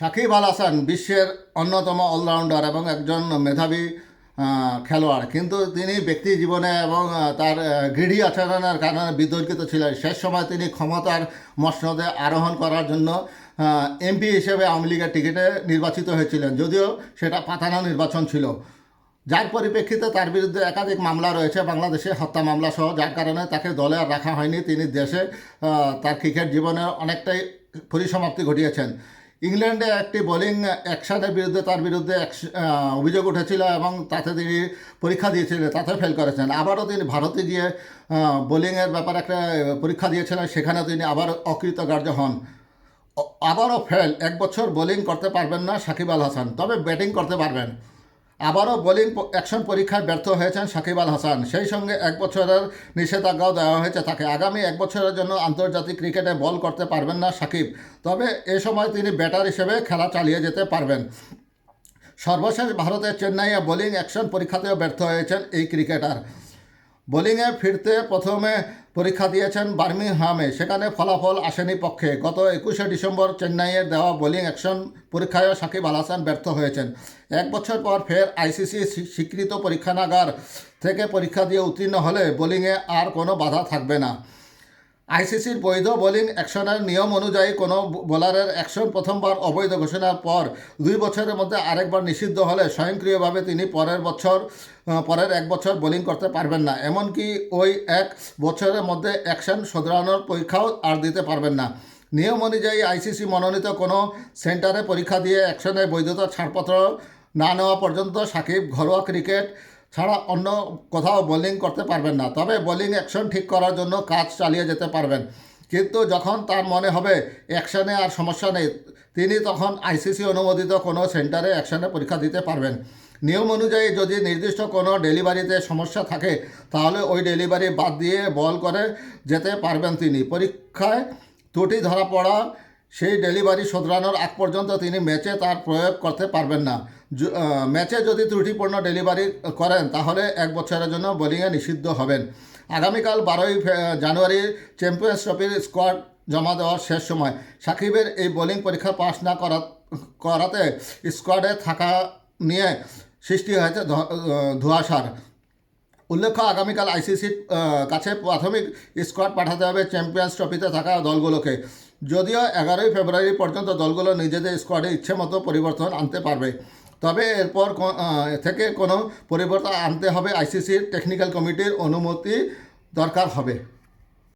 সাকিব আল হাসান বিশ্বের অন্যতম অলরাউন্ডার এবং একজন মেধাবী খেলোয়াড়। কিন্তু তিনি ব্যক্তি জীবনে এবং তার গৃঢ়ী আচরণের কারণে বিতর্কিত ছিলেন। শেষ সময় তিনি ক্ষমতার মসনদে আরোহণ করার জন্য এমপি হিসেবে আওয়ামী লীগের টিকিটে নির্বাচিত হয়েছিলেন। যদিও সেটা পাতানো নির্বাচন ছিল। যার পরিপ্রেক্ষিতে তার বিরুদ্ধে একাধিক মামলা রয়েছে। বাংলাদেশে হত্যা মামলা সহ, যার কারণে তাকে দলে রাখা হয়নি। তিনি দেশে তার ক্রিকেট জীবনে অনেকটাই পরিসমাপ্তি ঘটিয়েছেন। ইংল্যান্ডে একটি বোলিং অ্যাকশনের বিরুদ্ধে, তার বিরুদ্ধে অভিযোগ উঠেছিল এবং তাতে তিনি পরীক্ষা দিয়েছিলেন তাতে ফেল করেছেন। আবারও তিনি ভারতে গিয়ে বোলিংয়ের ব্যাপারে একটা পরীক্ষা দিয়েছিলেন, সেখানে তিনি আবার অকৃতকার্য হন। আবারও ফেল এক বছর বোলিং করতে পারবেন না সাকিব আল হাসান, তবে ব্যাটিং করতে পারবেন। আবারও বোলিং অ্যাকশন পরীক্ষায় ব্যর্থ হয়েছেন সাকিব আল হাসান। সেই সঙ্গে এক বছরের নিষেধাজ্ঞাও দেওয়া হয়েছে তাকে। আগামী এক বছরের জন্য আন্তর্জাতিক ক্রিকেটে বল করতে পারবেন না সাকিব। তবে এ সময় তিনি ব্যাটার হিসেবে খেলা চালিয়ে যেতে পারবেন। সর্বশেষ ভারতের চেন্নাইয়ে বোলিং অ্যাকশন পরীক্ষাতেও ব্যর্থ হয়েছেন এই ক্রিকেটার। বোলিংয়ে ফিরতে প্রথমে পরীক্ষা দিয়েছেন বার্মিংহামে। সেখানে ফলাফল আসেনি পক্ষে। গত একুশে ডিসেম্বর চেন্নাইয়ের দেওয়া বোলিং অ্যাকশন পরীক্ষায় সাকিব আল হাসান ব্যর্থ হয়েছেন। এক বছর পর ফের আইসিসি স্বীকৃত পরীক্ষানাগার থেকে পরীক্ষা দিয়ে উত্তীর্ণ হলে বোলিংয়ে আর কোনো বাধা থাকবে না। আইসিসির বৈধ বোলিং অ্যাকশনের নিয়ম অনুযায়ী কোনো বোলারের অ্যাকশন প্রথমবার অবৈধ ঘোষণার পর দুই বছরের মধ্যে আরেকবার নিষিদ্ধ হলে স্বয়ংক্রিয়ভাবে তিনি পরের বছর পরের এক বছর বোলিং করতে পারবেন না। এমনকি ওই এক বছরের মধ্যে অ্যাকশন শোধরানোর পরীক্ষাও আর দিতে পারবেন না। নিয়ম অনুযায়ী আইসিসি মনোনীত কোনো সেন্টারে পরীক্ষা দিয়ে অ্যাকশনের বৈধতা ছাড়পত্র না নেওয়া পর্যন্ত সাকিব ঘরোয়া ক্রিকেট ছাড়া অন্য কোথাও বোলিং করতে পারবেন না। তবে বোলিং অ্যাকশন ঠিক করার জন্য কাজ চালিয়ে যেতে পারবেন। কিন্তু যখন তার মনে হবে অ্যাকশনে আর সমস্যা নেই, তিনি তখন আইসিসি অনুমোদিত কোনো সেন্টারে অ্যাকশনে পরীক্ষা দিতে পারবেন। নিয়ম অনুযায়ী যদি নির্দিষ্ট কোনো ডেলিভারিতে সমস্যা থাকে, তাহলে ওই ডেলিভারি বাদ দিয়ে বল করে যেতে পারবেন তিনি। পরীক্ষায় ত্রুটি ধরা পড়া সেই ডেলিভারি শোধরানোর আগ পর্যন্ত তিনি ম্যাচে তার প্রয়োগ করতে পারবেন না। ম্যাচে যদি ত্রুটিপূর্ণ ডেলিভারি করেন, তাহলে এক বছরের জন্য বোলিংয়ে নিষিদ্ধ হবেন। আগামীকাল বারোই জানুয়ারি চ্যাম্পিয়ন্স ট্রফির স্কোয়াড জমা দেওয়ার শেষ সময়। সাকিবের এই বোলিং পরীক্ষা পাশ না করা করাতে স্কোয়াডে থাকা নিয়ে সৃষ্টি হয়েছে ধোঁয়াশার। উল্লেখ্য, আগামীকাল আইসিসির কাছে প্রাথমিক স্কোয়াড পাঠাতে হবে চ্যাম্পিয়ন্স ট্রফিতে থাকা দলগুলোকে। যদিও এগারোই ফেব্রুয়ারি পর্যন্ত দলগুলো নিজেদের স্কোয়াডে ইচ্ছে মতো পরিবর্তন আনতে পারবে। তবে এরপর থেকে কোনো পরিবর্তন আনতে হবে আইসিসির টেকনিক্যাল কমিটির অনুমতি দরকার হবে।